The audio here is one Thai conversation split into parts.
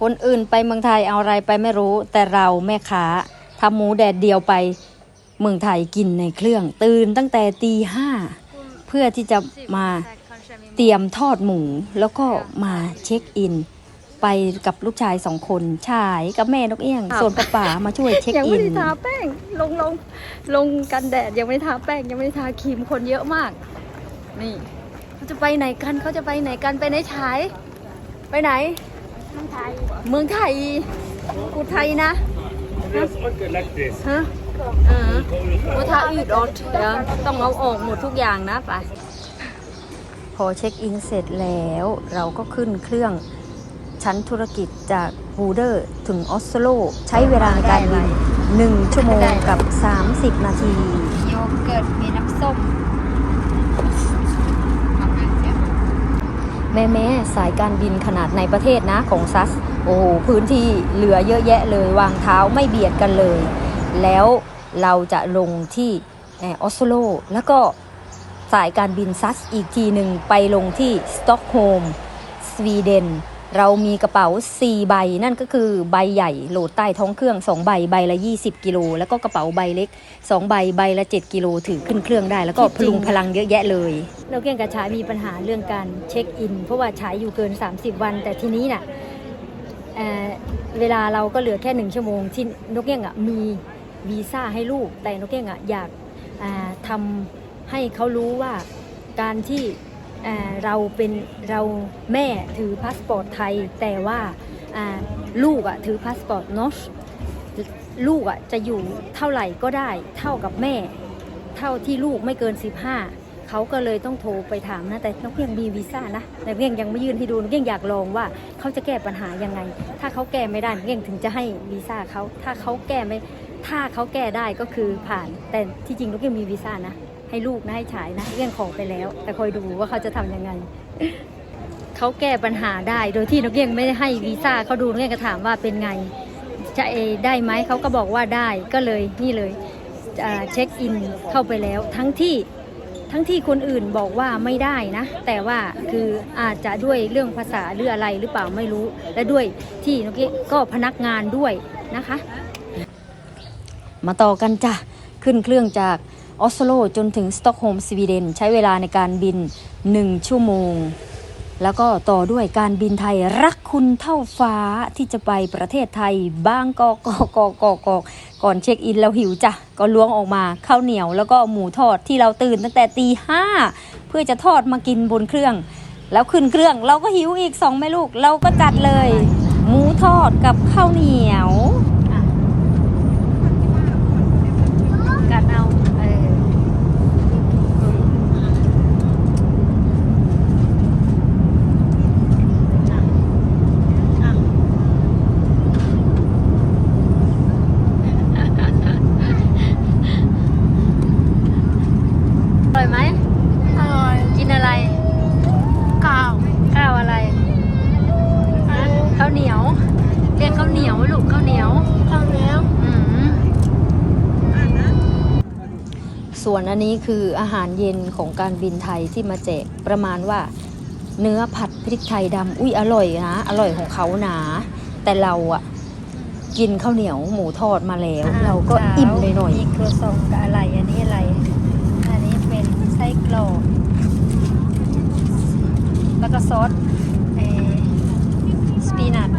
คนอื่นไปเมืองไทยเอาอะไรไปไม่รู้ แต่เราแม่ค้าทำหมูแดดเดียวไปเมืองไทยกินในเครื่อง ตื่นตั้งแต่ตีห้าเพื่อที่จะมาเตรียมทอดหมูแล้วก็มาเช็คอิน ไปกับลูกชายสองคนชายกับแม่นกเอี้ยง ส่วนป้าป๋ามาช่วยเช็คยังอิไม่นได้ทาแป้งลงลงลงกันแดดยังไม่ได้ทาแป้งยังไม่ได้ทาครีมคนเยอะมาก นี่เขาจะไปไหนกันเขาจะไปไหนกันไปไหนฉาย ไปไหนเมืองไทยเมืองไทยกูไทยนะ Yes, okay, like this. ฮะอ่ากูทาอืดอดเดี๋ยวต้องเอาออกหมดทุกอย่างนะไป พอเช็คอินเสร็จแล้ว เราก็ขึ้นเครื่องชั้นธุรกิจจากบูเดอร์ถึงออสโล ใช้เวลาในการบิน1ชั่วโมงกับ 30 นาที โยเกิร์ตมีน้ำส้ม แม่แม่สายการบินขนาดในประเทศนะของซัส โอ้โหพื้นที่เหลือเยอะแยะเลยวางเท้าไม่เบียดกันเลย แล้วเราจะลงที่ออออสโล แล้วก็สายการบินซัสอีกทีหนึ่งไปลงที่สต็อกโฮล์มสวีเดน เรามีกระเป๋า 4 ใบ นั่นก็คือใบใหญ่โหลดใต้ท้องเครื่อง 2 ใบใบละ 20 กิโล แล้วก็กระเป๋าใบเล็ก 2 ใบใบละ 7 กิโลถือขึ้นเครื่องได้ แล้วก็พลุงพลังเยอะแยะเลยนกเกี้ยงกับฉายมีปัญหาเรื่องการเช็คอิน เพราะว่าฉายอยู่เกิน 30 วัน แต่ทีนี้น่ะเเวลาเราก็เหลือแค่หนึ่งชั่วโมงที่นกเกี้ยงอะมีวีซ่าให้ลูก แต่นกเกี้ยงอะอยากาทำให้เขารู้ว่าการที่ เราเป็นเราแม่ถือพาสปอร์ตไทย แต่ว่าลูกอะถือพาสปอร์ตนอชลูกอะจะอยู่เท่าไหร่ก็ได้เท่ากับแม่ เท่าที่ลูกไม่เกิน 15เขาก็เลยต้องโทรไปถามนะแต่นกเพียงมีวีซ่านะแต่เพียงยังไม่ยื่นให้ดูนกเพียงอยากลองว่าเขาจะแก้ปัญหายังไง ถ้าเขาแก้ไม่ได้นกเพียงถึงจะให้วีซ่าเขาถ้าเขาแก้ไม่ถ้าเขาแก้ได้ก็คือผ่านแต่ที่จริงนกเพียงมีวีซ่านะ ให้ลูกนะให้ฉายนะนกเพียงขอไปแล้ว แต่คอยดูว่าเขาจะทำยังไงเขาแก้ปัญหาได้โดยที่นกเพียงไม่ได้ให้วีซ่าเขาดูนกเพียงก็ถามว่าเป็นไงจะเอได้ไหมเขาก็บอกว่าได้ก็เลยนี่เลยเช็คอินเข้าไปแล้ว ทั้งที่ทั้งที่คนอื่นบอกว่าไม่ได้นะ แต่ว่าคืออาจจะด้วยเรื่องภาษาหรืออะไรหรือเปล่าไม่รู้ และด้วยที่เมื่อกี้ก็พนักงานด้วยนะคะ มาต่อกันจ้ะขึ้นเครื่องจาก ออสโลจนถึงสต็อกโฮล์มสวีเดน ใช้เวลาในการบิน 1 ชั่วโมง แล้วก็ต่อด้วยการบินไทยรักคุณเท่าฟ้าที่จะไปประเทศไทยบางกอกกอกกอกกอกกอกก่อนเช็คอินเราหิวจ้ะ ก็ล้วงออกมาข้าวเหนียวแล้วก็หมูทอดที่เราตื่นตั้งแต่ตีห้าเพื่อจะทอดมากินบนเครื่อง แล้วขึ้นเครื่องเราก็หิวอีกสองแม่ลูกเราก็จัดเลย หมูทอดกับข้าวเหนียว การเอาเอออร่อยไหม อร่อย กินอะไร ข้าว ข้าวอะไร ข้าวเหนียว เรียกข้าวเหนียวลูกข้าวเหนียว ข้าวเหนียว อืม ส่วนอันนี้คืออาหารเย็นของการบินไทยที่มาแจกประมาณว่า เนื้อผัดพริกไทยดำอุ้ยอร่อยนะอร่อยของเขานะแต่เราอะกินข้าวเหนียวหมูทอดมาแล้ว เราก็อิ่มเลยหน่อยมีครัวซองกับอะไรอันนี้อะไร อันนี้เป็นไส้กรอกแล้วก็ซอสเออสปีนัท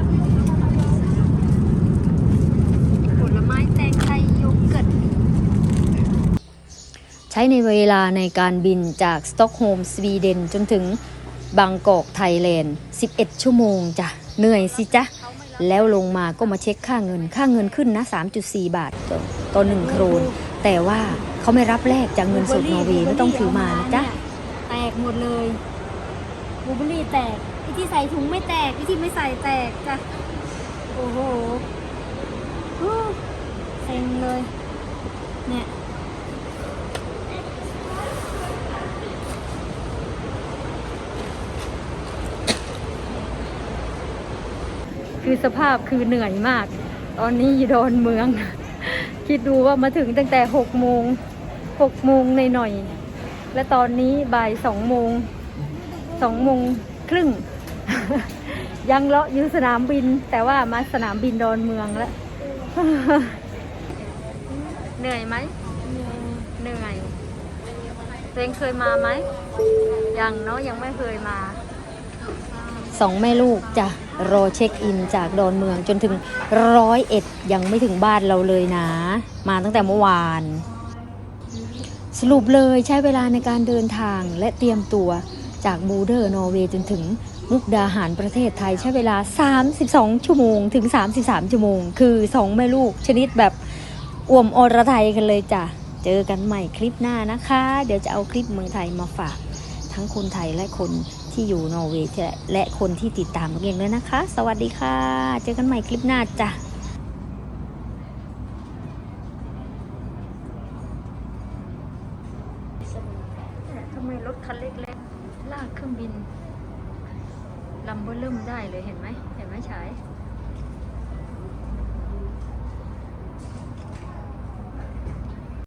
ผลไม้แตงไทยโยเกิร์ต ใช้ในเวลาในการบินจากสต็อกโฮล์มสวีเดนจนถึงบางกอกไทยแลนด์ 11 ชั่วโมงจ้ะ เหนื่อยสิจ๊ะ แล้วลงมาก็มาเช็คค่าเงิน ค่าเงินขึ้นนะ 3.4 บาทต่อหนึ่งโครน แต่ว่าเขาไม่รับแลกจากเงินสดนอร์เวย์ไม่ต้องถือมานะจ๊ะ แตกหมดเลยบลูเบอร์รี่แตกไอที่ใส่ถุงไม่แตกไอที่ไม่ใส่แตกจ้ะ โอ้โหเซ็งเลย คือสภาพคือเหนื่อยมาก ตอนนี้ยู่ดอนเมือง คิดดูว่ามาถึงตั้งแต่หกโมงหกโมงในหน่อย และตอนนี้บ่ายสองโมงสองโมงครึ่ง ยังเลาะอยู่สนามบิน แต่ว่ามาสนามบินดอนเมืองแล้ว เหนื่อยไหมเหนื่อยตัวเองเคยมาไหมยังเนาะยังไม่เคยมา สองแม่ลูกจะรอเช็คอินจากดอนเมืองจนถึงร้อยเอ็ดยังไม่ถึงบ้านเราเลยนะ มาตั้งแต่เมื่อวาน สรุปเลยใช้เวลาในการเดินทางและเตรียมตัวจากบูเดอร์นอร์เวย์จนถึงมุกดาหารประเทศไทยใช้เวลา 32 ชั่วโมงถึง 33 ชั่วโมง คือ2แม่ลูกชนิดแบบอ่วมอรไทยกันเลยจ้ะ เจอกันใหม่คลิปหน้านะคะ เดี๋ยวจะเอาคลิปเมืองไทยมาฝาก ทั้งคนไทยและคน ที่อยู่นอร์เวย์และคนที่ติดตามนเองด้วยนะคะ สวัสดีค่ะ เจอกันใหม่คลิปหน้าจ้ะทำไมรถคันเล็กๆลากเครื่องบินลำเบอร์เริ่มได้เลยเห็นไหมเห็นไหมฉาย